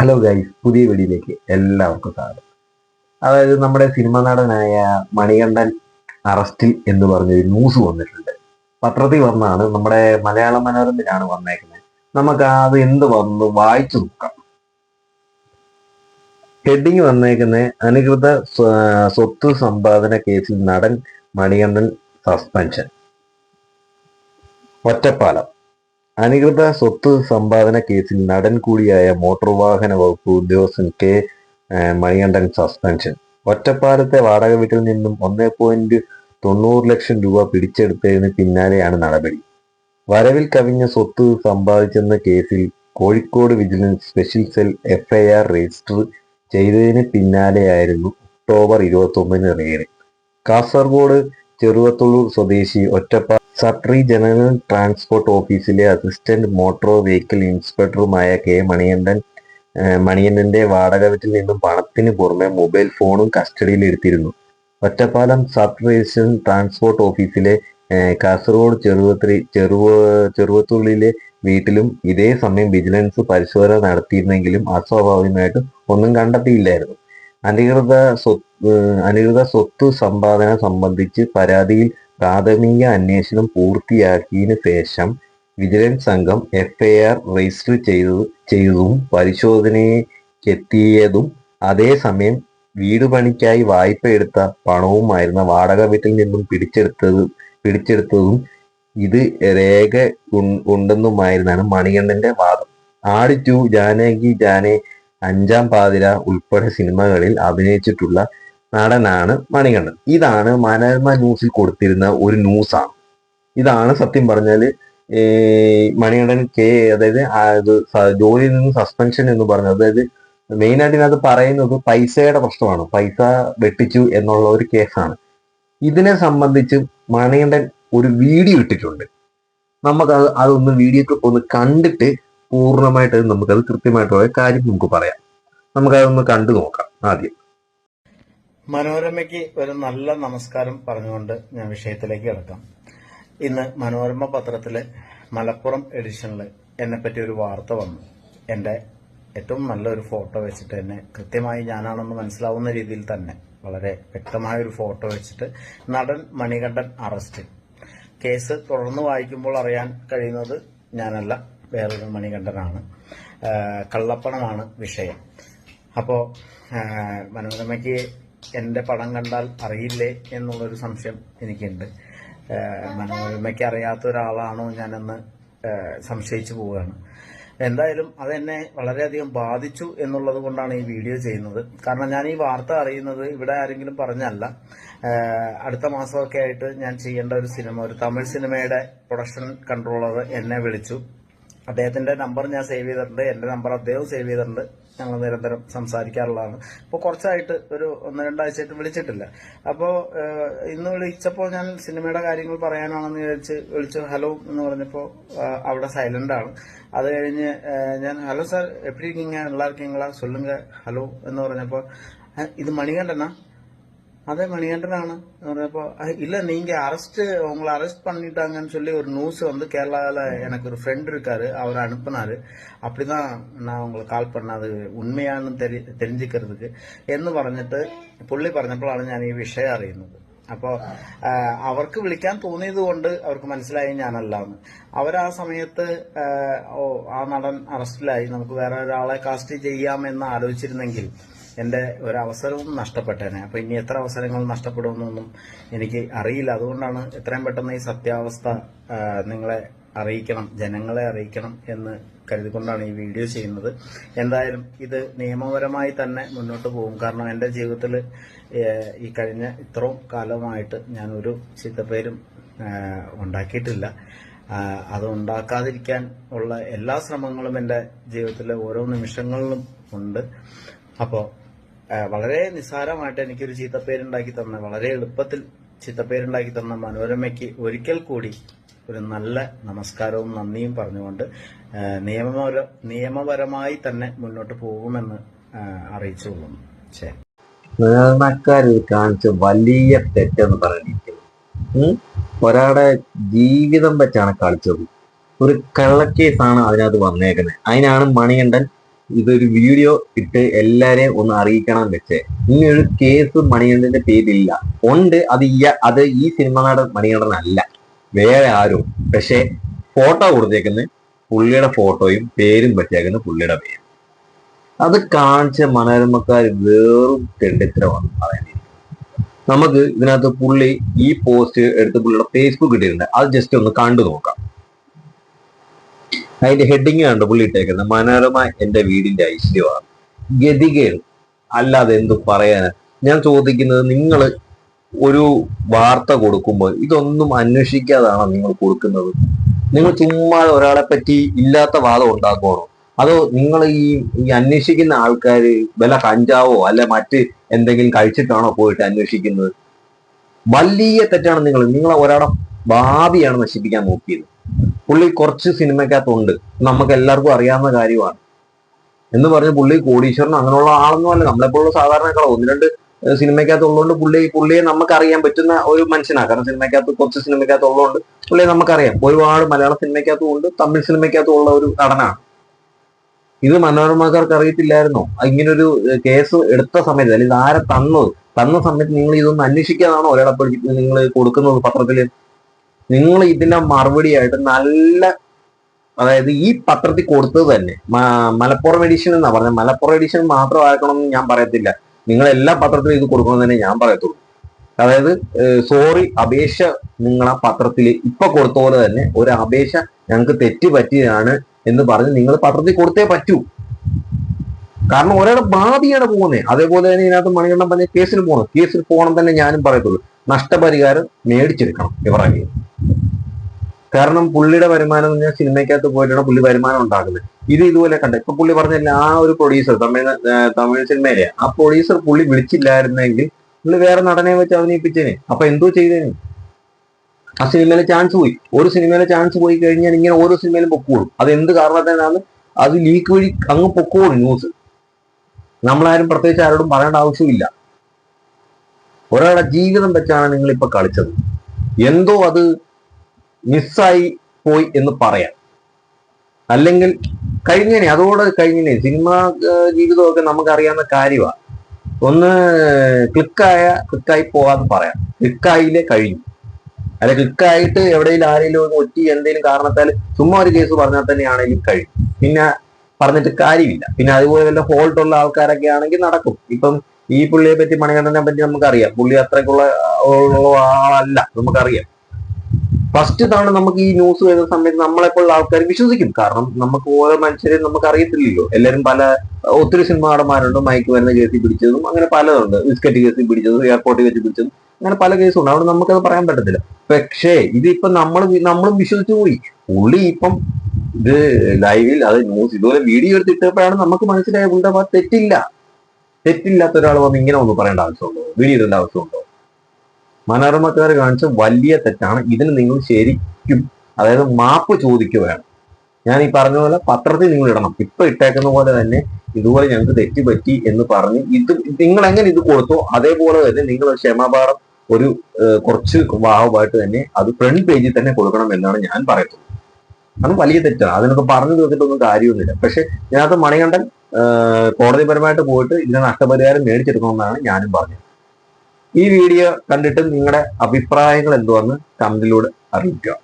Hello guys പുതിയ വീഡിയോയിലേക്ക് എല്ലാവർക്കും സ്വാഗതം. അതായത് നമ്മുടെ സിനിമാ നടനായ മണികണ്ഠൻ അറസ്റ്റിൽ എന്ന് പറഞ്ഞൊരു ന്യൂസ് വന്നിട്ടുണ്ട്. പത്രത്തിൽ വന്നാണ് നമ്മുടെ മലയാള മനോരമയിലാണ് വന്നേക്കുന്നത്. നമുക്ക് അത് എന്ത് വന്നു വായിച്ചു നോക്കാം. ഹെഡിങ് വന്നേക്കുന്ന അനധികൃത സ്വത്ത് സമ്പാദന കേസിൽ നടൻ മണികണ്ഠൻ സസ്പെൻഷൻ ഒറ്റപ്പാലം. അനധികൃത സ്വത്ത് സമ്പാദന കേസിൽ നടൻ കൂടിയായ മോട്ടോർ വാഹന വകുപ്പ് ഉദ്യോഗസ്ഥൻ കെ മണികണ്ഠൻ സസ്പെൻഷൻ. ഒറ്റപ്പാലത്തെ വാടക വീട്ടിൽ നിന്നും ഒന്നേ പോയിന്റ് തൊണ്ണൂറ് ലക്ഷം രൂപ പിടിച്ചെടുത്തതിന് പിന്നാലെയാണ് നടപടി. വരവിൽ കവിഞ്ഞ സ്വത്ത് സമ്പാദിച്ചെന്ന കേസിൽ Kozhikode vigilance special cell FIR register ചെയ്തതിന് പിന്നാലെയായിരുന്നു ഒക്ടോബർ ഇരുപത്തി ഒമ്പതിന് റെയ്ഡ് കാസർഗോഡ് ചെറുവത്തുള്ളൂർ സ്വദേശി ഒറ്റപ്പാൽ സട്രി ജനറൽ ട്രാൻസ്പോർട്ട് ഓഫീസിലെ അസിസ്റ്റന്റ് മോട്ടോർ വെഹിക്കിൾ ഇൻസ്പെക്ടറുമായ കെ മണികണ്ഠൻ മണിയണ്ണന്റെ വാടക വീട്ടിൽ നിന്നും പണത്തിന് പുറമെ മൊബൈൽ ഫോണും കസ്റ്റഡിയിൽ എടുത്തിരുന്നു ഒറ്റപ്പാലം സബ് രജിസ്റ്റർ ട്രാൻസ്പോർട്ട് ഓഫീസിലെ കാസർഗോഡ് ചെറുവത്രി ചെറുവ ചെറുവത്തുള്ളിലെ വീട്ടിലും ഇതേ സമയം വിജിലൻസ് പരിശോധന നടത്തിയിരുന്നെങ്കിലും അസ്വാഭാവികമായിട്ട് ഒന്നും കണ്ടെത്തിയില്ലായിരുന്നു. അനധികൃത സ്വത്ത് അനധികൃത സ്വത്ത് സമ്പാദന സംബന്ധിച്ച് പരാതിയിൽ പ്രാഥമിക അന്വേഷണം പൂർത്തിയാക്കിയതിനു ശേഷം വിജിലൻസ് സംഘം എഫ്ഐആർ രജിസ്റ്റർ ചെയ്തു ചെയ്തതും പരിശോധനയ്ക്കെത്തിയതും അതേസമയം വീട് പണിക്കായി വായ്പ എടുത്ത പണവുമായിരുന്ന വാടക വീട്ടിൽ നിന്നും പിടിച്ചെടുത്തത് പിടിച്ചെടുത്തതും ഇത് രേഖ ഉണ്ടെന്നുമായിരുന്നാണ് മണികണ്ഠന്റെ വാദം. ആടി ടു ജാനകി ജാനെ അഞ്ചാം പാതിര ഉൾപ്പെടെ സിനിമകളിൽ അഭിനയിച്ചിട്ടുള്ള നടനാണ് മണികണ്ഠൻ. ഇതാണ് മനോരമ ന്യൂസിൽ കൊടുത്തിരുന്ന ഒരു ന്യൂസാണ് ഇതാണ് സത്യം പറഞ്ഞാൽ ഈ മണികണ്ഠൻ കെ അതായത് അത് ജോലിയിൽ നിന്ന് സസ്പെൻഷൻ എന്ന് പറഞ്ഞത്. അതായത് മെയിൻ ആയിട്ട് ഇതിനകത്ത് പറയുന്നത് പൈസയുടെ പ്രശ്നമാണ്. പൈസ വെട്ടിച്ചു എന്നുള്ള ഒരു കേസാണ് ഇതിനെ സംബന്ധിച്ച് മണികണ്ഠൻ ഒരു വീഡിയോ ഇട്ടിട്ടുണ്ട്. നമുക്ക് അത് അതൊന്ന് വീഡിയോ ഒന്ന് കണ്ടിട്ട് പൂർണമായിട്ട് നമുക്കത് കൃത്യമായിട്ടുള്ള കാര്യം നമുക്ക് പറയാം. നമുക്കതൊന്ന് കണ്ടു നോക്കാം ആദ്യം. മനോരമയ്ക്ക് ഒരു നല്ല നമസ്കാരം പറഞ്ഞുകൊണ്ട് ഞാൻ വിഷയത്തിലേക്ക് കിടക്കാം. ഇന്ന് മനോരമ പത്രത്തിലെ മലപ്പുറം എഡിഷനിൽ എന്നെ പറ്റി ഒരു വാർത്ത വന്നു. എന്റെ ഏറ്റവും നല്ലൊരു ഫോട്ടോ വെച്ചിട്ട് എന്നെ കൃത്യമായി ഞാനാണെന്ന് മനസ്സിലാവുന്ന രീതിയിൽ തന്നെ വളരെ വ്യക്തമായ ഒരു ഫോട്ടോ വെച്ചിട്ട് നടൻ മണികണ്ഠൻ അറസ്റ്റ്. കേസ് തുടർന്ന് വായിക്കുമ്പോൾ അറിയാൻ കഴിയുന്നത് ഞാനല്ല വേറൊരു മണികണ്ഠനാണ്. കള്ളപ്പണമാണ് വിഷയം. അപ്പോൾ മനോരമയ്ക്ക് എന്റെ പടം കണ്ടാൽ അറിയില്ലേ എന്നുള്ളൊരു സംശയം എനിക്കുണ്ട്. മനോരമയ്ക്ക് അറിയാത്ത ഒരാളാണോ ഞാനെന്ന് സംശയിച്ചു പോവുകയാണ്. എന്തായാലും അതെന്നെ വളരെയധികം ബാധിച്ചു എന്നുള്ളത് കൊണ്ടാണ് ഈ വീഡിയോ ചെയ്യുന്നത്. കാരണം ഞാൻ ഈ വാർത്ത അറിയുന്നത് ഇവിടെ ആരെങ്കിലും പറഞ്ഞല്ല. അടുത്ത മാസമൊക്കെ ആയിട്ട് ഞാൻ ചെയ്യേണ്ട ഒരു സിനിമ ഒരു തമിഴ് സിനിമയുടെ പ്രൊഡക്ഷൻ കൺട്രോളർ എന്നെ വിളിച്ചു. അദ്ദേഹത്തിന്റെ നമ്പർ ഞാൻ സേവ് ചെയ്തിട്ടുണ്ട്. എന്റെ നമ്പർ അദ്ദേഹം സേവ് ചെയ്തിട്ടുണ്ട്. ഞങ്ങൾ നിരന്തരം സംസാരിക്കാറുള്ളതാണ്. അപ്പോൾ കുറച്ചായിട്ട് ഒരു ഒന്ന് രണ്ടാഴ്ചയായിട്ട് വിളിച്ചിട്ടില്ല. അപ്പോൾ ഇന്ന് വിളിച്ചപ്പോൾ ഞാൻ സിനിമയുടെ കാര്യങ്ങൾ പറയാനാണെന്ന് വിചാരിച്ച് വിളിച്ചു. ഹലോ എന്ന് പറഞ്ഞപ്പോൾ അവിടെ സൈലന്റ് ആണ്. അത് കഴിഞ്ഞ് ഞാൻ ഹലോ സാർ എപ്പിടി നീങ്ങ എല്ലാവർക്കും നിങ്ങളാ സൊല്ലുങ്ക ഹലോ എന്ന് പറഞ്ഞപ്പോൾ ഇത് മണികണ്ഠനാ? அதே மணிகண்டனான இப்போ இல்லை நீங்கள் அரெஸ்ட்டு உங்களை அரெஸ்ட் பண்ணிட்டாங்கன்னு சொல்லி ஒரு நியூஸ் வந்து கேரளாவில் எனக்கு ஒரு ஃப்ரெண்ட் இருக்காரு அவர் அனுப்புனார் அப்படி தான் நான் உங்களுக்கு கால் பண்ணത് ഉണ്മയാണെന്ന് എന്ന് പറഞ്ഞിട്ട് പുള്ളി പറഞ്ഞപ്പോഴാണ് ഞാൻ ഈ വിഷയം അറിയുന്നത്. അപ്പോൾ അവർക്ക് വിളിക്കാൻ തോന്നിയത് കൊണ്ട് അവർക്ക് മനസ്സിലായി ഞാനല്ല എന്ന് അവരാ സമയത്ത് ഓ ആ നടൻ അറസ്റ്റിലായി നമുക്ക് വേറെ ഒരാളെ കാസ്റ്റ് ചെയ്യാമെന്ന് ആലോചിച്ചിരുന്നെങ്കിൽ എന്റെ ഒരു അവസരവും നഷ്ടപ്പെട്ടേനെ. അപ്പോൾ ഇനി എത്ര അവസരങ്ങൾ നഷ്ടപ്പെടുമെന്നൊന്നും എനിക്ക് അറിയില്ല. അതുകൊണ്ടാണ് എത്രയും പെട്ടെന്ന് ഈ സത്യാവസ്ഥ നിങ്ങളെ അറിയിക്കണം ജനങ്ങളെ അറിയിക്കണം എന്ന് കരുതിക്കൊണ്ടാണ് ഈ വീഡിയോ ചെയ്യുന്നത്. എന്തായാലും ഇത് നിയമപരമായി തന്നെ മുന്നോട്ട് പോകും. കാരണം എന്റെ ജീവിതത്തിൽ ഈ കഴിഞ്ഞ ഇത്രയും കാലമായിട്ട് ഞാൻ ഒരു ചീത്തപ്പേരും ഉണ്ടാക്കിയിട്ടില്ല. അത് ഉണ്ടാക്കാതിരിക്കാൻ ഉള്ള എല്ലാ ശ്രമങ്ങളും എന്റെ ജീവിതത്തിലെ ഓരോ നിമിഷങ്ങളിലും ഉണ്ട്. അപ്പോൾ വളരെ നിസ്സാരമായിട്ട് എനിക്കൊരു ചീത്തപ്പേരുണ്ടാക്കി തന്ന വളരെ എളുപ്പത്തിൽ ചീത്തപ്പേരുണ്ടാക്കി തന്ന മനോരമയ്ക്ക് ഒരിക്കൽ കൂടി ഒരു നല്ല നമസ്കാരവും നന്ദിയും പറഞ്ഞുകൊണ്ട് നിയമപര നിയമപരമായി തന്നെ മുന്നോട്ട് പോകുമെന്ന് അറിയിച്ചുകൊള്ളുന്നു ശരി. കാണിച്ച വലിയ തെറ്റെന്ന് പറഞ്ഞിരിക്കുന്നു? ഒരാളുടെ ജീവിതം വെച്ചാണ് കളിച്ചത് ഒരു കള്ളക്കേസാണ് അതിനകത്ത് വന്നേക്കുന്നത്. അതിനാണ് മണികണ്ഠൻ ഇതൊരു വീഡിയോ ഇട്ട് എല്ലാരെയും ഒന്ന് അറിയിക്കണം വെച്ചേ. ഒരു കേസ് മണികണ്ഠന്റെ പേരില്ല ഉണ്ട് അത് ഈ അത് ഈ സിനിമ നടൻ മണികണ്ഠൻ അല്ല. വേറെ ആരും. പക്ഷെ ഫോട്ടോ കൊടുത്തേക്കുന്ന പുള്ളിയുടെ ഫോട്ടോയും പേരും വെച്ചേക്കുന്ന പുള്ളിയുടെ പേരും. അത് കാണിച്ച മനോരമക്കാർ വേറും തെണ്ടിത്തരമാണ് പറയാൻ നമുക്ക് ഇതിനകത്ത് പുള്ളി ഈ പോസ്റ്റ് എടുത്ത് പുള്ളിയുടെ ഫേസ്ബുക്ക് ഇട്ടിട്ടുണ്ട്. അത് ജസ്റ്റ് ഒന്ന് കണ്ടു നോക്കാം. അതിന്റെ ഹെഡിങ് കണ്ട്? പുള്ളി ഇട്ടേക്കുന്നത്. മനോരമ എന്റെ വീടിന്റെ ഐശ്വര്യമാണ്. ഗതികേട്. അല്ലാതെ എന്തു പറയാന്? ഞാൻ ചോദിക്കുന്നത് നിങ്ങൾ ഒരു വാർത്ത കൊടുക്കുമ്പോൾ ഇതൊന്നും അന്വേഷിക്കാതാണോ നിങ്ങൾ കൊടുക്കുന്നത്? നിങ്ങൾ ചുമ്മാ ഒരാളെ പറ്റി ഇല്ലാത്ത വാദം ഉണ്ടാക്കുവാണോ? അതോ നിങ്ങൾ ഈ ഈ അന്വേഷിക്കുന്ന ആൾക്കാർ വല്ല കഞ്ചാവോ അല്ല മറ്റ് എന്തെങ്കിലും കഴിച്ചിട്ടാണോ പോയിട്ട് അന്വേഷിക്കുന്നത്? വലിയ തെറ്റാണ് നിങ്ങൾ നിങ്ങളെ ഒരാളെ ഭാവിയാണ് നശിപ്പിക്കാൻ നോക്കിയത്. പുള്ളി കുറച്ച് സിനിമക്കകത്തുണ്ട്. നമുക്ക് എല്ലാവർക്കും അറിയാവുന്ന കാര്യമാണ്. എന്ന് പറഞ്ഞ് പുള്ളി കോടീശ്വരൻ അങ്ങനെയുള്ള ആളൊന്നും അല്ല. നമ്മളെപ്പോഴുള്ള സാധാരണക്കാളോ ഒന്ന് രണ്ട് സിനിമയ്ക്കകത്ത് ഉള്ളതുകൊണ്ട് പുള്ളി പുള്ളിയെ നമുക്ക് അറിയാൻ പറ്റുന്ന ഒരു മനുഷ്യനാണ് കാരണം സിനിമയ്ക്കകത്ത് കുറച്ച് സിനിമയ്ക്കകത്ത് ഉള്ളതുകൊണ്ട് പുള്ളിയെ നമുക്കറിയാം. ഒരുപാട് മലയാള സിനിമയ്ക്കകത്തും ഉണ്ട് തമിഴ് സിനിമയ്ക്കകത്തും ഉള്ള ഒരു നടനാണ്. ഇത് മനോരമക്കാർക്ക് അറിയത്തില്ലായിരുന്നോ ഇങ്ങനൊരു കേസ് എടുത്ത സമയത്ത് അല്ലെങ്കിൽ ആരെ തന്നത്? തന്ന സമയത്ത് നിങ്ങൾ ഇതൊന്നും അന്വേഷിക്കാതാണോ ഒരാളെ നിങ്ങൾ കൊടുക്കുന്നത് പത്രത്തിൽ? നിങ്ങൾ ഇതിന്റെ മറുപടിയായിട്ട് നല്ല അതായത് ഈ പത്രത്തിൽ കൊടുത്തത് തന്നെ. മലപ്പുറം എഡിഷൻ എന്നാ പറഞ്ഞത്. മലപ്പുറം എഡിഷൻ മാത്രം ആക്കണമെന്ന് ഞാൻ പറയത്തില്ല. നിങ്ങൾ എല്ലാ പത്രത്തിലും ഇത് കൊടുക്കണം തന്നെ ഞാൻ പറയത്തുള്ളൂ. അതായത് സോറി അപേക്ഷ നിങ്ങൾ ആ പത്രത്തിൽ ഇപ്പൊ കൊടുത്ത പോലെ തന്നെ ഒരു അപേക്ഷ ഞങ്ങൾക്ക് തെറ്റ് പറ്റിയതാണ് എന്ന് പറഞ്ഞ് നിങ്ങൾ പത്രത്തിൽ കൊടുത്തേ പറ്റൂ. കാരണം ഒരാളെ ഭാവിയാണ് പോകുന്നത്. അതേപോലെ തന്നെ ഇതിനകത്ത് മണികണ്ഠം പറഞ്ഞ കേസിൽ പോകണം കേസിൽ പോകണം തന്നെ ഞാനും പറയത്തുള്ളൂ. നഷ്ടപരിഹാരം മേടിച്ചെടുക്കണം ഇബ്രാഹിം കാരണം പുള്ളിയുടെ വരുമാനം എന്ന് പറഞ്ഞാൽ സിനിമയ്ക്കകത്ത് പോയിട്ടാണ് പുള്ളി വരുമാനം ഉണ്ടാക്കുന്നത്. ഇത് ഇതുപോലെ കണ്ട. ഇപ്പൊ പുള്ളി പറഞ്ഞില്ല ആ ഒരു പ്രൊഡ്യൂസർ തമിഴ് തമിഴ് സിനിമയിലെ ആ പ്രൊഡ്യൂസർ പുള്ളി വിളിച്ചില്ലായിരുന്നെങ്കിൽ പുള്ളി വേറെ നടനെ വെച്ച് അഭിനയിപ്പിച്ചേനെ അപ്പൊ എന്തോ ചെയ്തേനെ. ആ സിനിമയിലെ ചാൻസ് പോയി. ഒരു സിനിമയിലെ ചാൻസ് പോയി കഴിഞ്ഞാൽ ഇങ്ങനെ ഓരോ സിനിമയിലും പൊക്കോളും. അത് എന്ത് കാരണത്തിനാണ് അത് ലീക്ക് വഴി അങ്ങ് പൊക്കോളും ന്യൂസ് നമ്മളാരും പ്രത്യേകിച്ച് ആരോടും പറയേണ്ട ആവശ്യമില്ല. ഒരാളുടെ ജീവിതം വെച്ചാണ് നിങ്ങൾ ഇപ്പൊ കളിച്ചത്. എന്തോ അത് മിസ്സായി പോയി എന്ന് പറയാം. അല്ലെങ്കിൽ കഴിഞ്ഞനെ അതോടെ കഴിഞ്ഞനെ സിനിമ ജീവിതമൊക്കെ നമുക്ക് അറിയാവുന്ന കാര്യമാണ് ഒന്ന് ക്ലിക്കായ ക്ലിക്കായി പോവാന്ന് പറയാം. ക്ലിക്കായില്ലേ കഴിഞ്ഞു. അല്ലെ ക്ലിക്കായിട്ട് എവിടെയെങ്കിലും ആരെങ്കിലും ഒന്ന് ഒറ്റി എന്തെങ്കിലും കാരണത്താൽ ചുമ്മാ ഒരു കേസ് പറഞ്ഞാൽ തന്നെയാണെങ്കിലും കഴിയും. പിന്നെ പറഞ്ഞിട്ട് കാര്യമില്ല. പിന്നെ അതുപോലെ വല്ല ഹോൾട്ടുള്ള ആൾക്കാരൊക്കെ ആണെങ്കിൽ നടക്കും. ഇപ്പം ഈ പുള്ളിയെ പറ്റി മണികണ്ഠനെ പറ്റി നമുക്കറിയാം. പുള്ളി അത്രയ്ക്കുള്ള ഉള്ള ആളല്ല. നമുക്കറിയാം. ഫസ്റ്റ് തവണ നമുക്ക് ഈ ന്യൂസ് വരുന്ന സമയത്ത് നമ്മളെപ്പോഴുള്ള ആൾക്കാർ വിശ്വസിക്കും. കാരണം നമുക്ക് ഓരോ മനുഷ്യരെയും നമുക്ക് അറിയത്തില്ലല്ലോ എല്ലാവരും പല ഒത്തിരി സിനിമ നടന്മാരുണ്ട് മയക്ക് വരുന്ന കേസിൽ പിടിച്ചതും അങ്ങനെ പലതുണ്ട്. ബിസ്ക്കറ്റ് കേസിൽ പിടിച്ചതും എയർപോർട്ടിൽ വെച്ച് പിടിച്ചതും അങ്ങനെ പല കേസുണ്ട് അവിടെ നമുക്കത് പറയാൻ പറ്റത്തില്ല. പക്ഷേ ഇതിപ്പോ നമ്മൾ നമ്മളും വിശ്വസിച്ചു പോയി. പുള്ളി ഇപ്പം ഇത് ലൈവിൽ അത് ന്യൂസ് ഇതുപോലെ വീഡിയോ എടുത്തിട്ടപ്പോഴാണ് നമുക്ക് മനസ്സിലായ പുള്ളിയുടെ തെറ്റില്ല. തെറ്റില്ലാത്ത ഒരാൾ വന്ന് ഇങ്ങനെ ഒന്ന് പറയേണ്ട ആവശ്യമുണ്ടോ? വീഡിയോ ആവശ്യമുണ്ടോ? മനോരമക്കാർ കാണിച്ച വലിയ തെറ്റാണ്. ഇതിന് നിങ്ങൾ ശരിക്കും അതായത് മാപ്പ് ചോദിക്കുകയാണ് ഞാൻ ഈ പറഞ്ഞ പോലെ പത്രത്തിൽ നിങ്ങൾ ഇടണം. ഇപ്പൊ ഇട്ടേക്കുന്ന പോലെ തന്നെ ഇതുപോലെ ഞങ്ങൾക്ക് തെറ്റ് പറ്റി എന്ന് പറഞ്ഞ് ഇത് നിങ്ങൾ എങ്ങനെ ഇത് കൊടുത്തു അതേപോലെ തന്നെ നിങ്ങൾ ക്ഷമാപാഠം ഒരു കുറച്ച് ഭാവമായിട്ട് തന്നെ അത് ഫ്രണ്ട് പേജിൽ തന്നെ കൊടുക്കണം എന്നാണ് ഞാൻ പറയുന്നത്. അത് വലിയ തെറ്റാണ്. അതിനൊക്കെ പറഞ്ഞു തീർത്തിട്ടൊന്നും കാര്യമൊന്നുമില്ല. പക്ഷെ ഇതിനകത്ത് മണികണ്ഠൻ കോടതിപരമായിട്ട് പോയിട്ട് ഇതിന് നഷ്ടപരിഹാരം മേടിച്ചെടുക്കണമെന്നാണ് ഞാനും പറഞ്ഞത്. ഈ വീഡിയോ കണ്ടിട്ട് നിങ്ങളുടെ അഭിപ്രായങ്ങൾ എന്തുവാന്ന് കമന്റിലൂടെ അറിയിക്കുക.